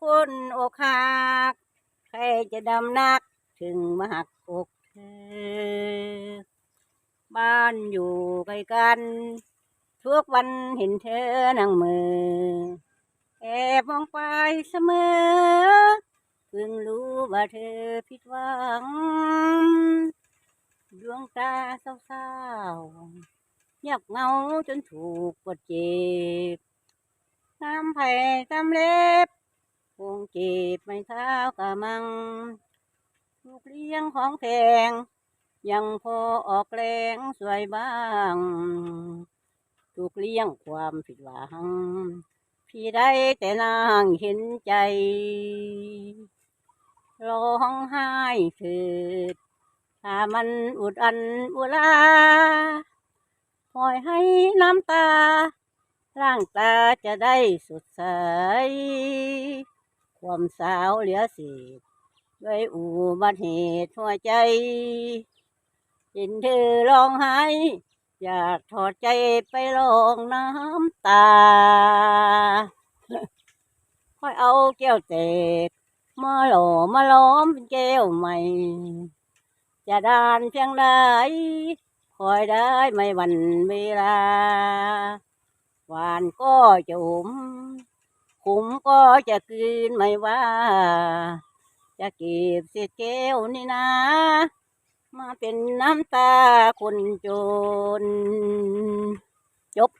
คนอกหัก ใครจะดำนักถึงมาหักอกเธอ บ้านอยู่ไกลกัน ทุกวันเห็นเธอนั่งมือ แอบมองไปเสมอ เพิ่งรู้ว่าเธอผิดหวัง ดวงตาเศร้าๆเงียบเงาจนถูกกดเจ็บน้ำไผ่ตำเล็บ คงเจ็บไม่เท้ากะมังถูกเลี้ยงของแพง ยังพอออกแรงสวยบ้างถูกเลี้ยงความผิดหวัง พี่ได้แต่นางเห็นใจ ร้องไห้เถิดถ้ามันอุดอันอุลาปล่อยให้น้ำตา ร่างตาจะได้สดใส ความสาวเหลือเศษด้วยอุบัติเหตุหัวใจเห็นเธอร้องไห้อยากถอดใจไปลองน้ำตา ค่อยเอาแก้วแตกมาหล่อมาล้อมเป็นแก้วใหม่ จะดานเพียงใดคอยได้ไม่วันเวลา หวานก็จะอม ผมก็จะกลืนไม่ว่า จะเก็บเศษแก้วนี่นะ มาเป็นน้ำตาคนจน จบ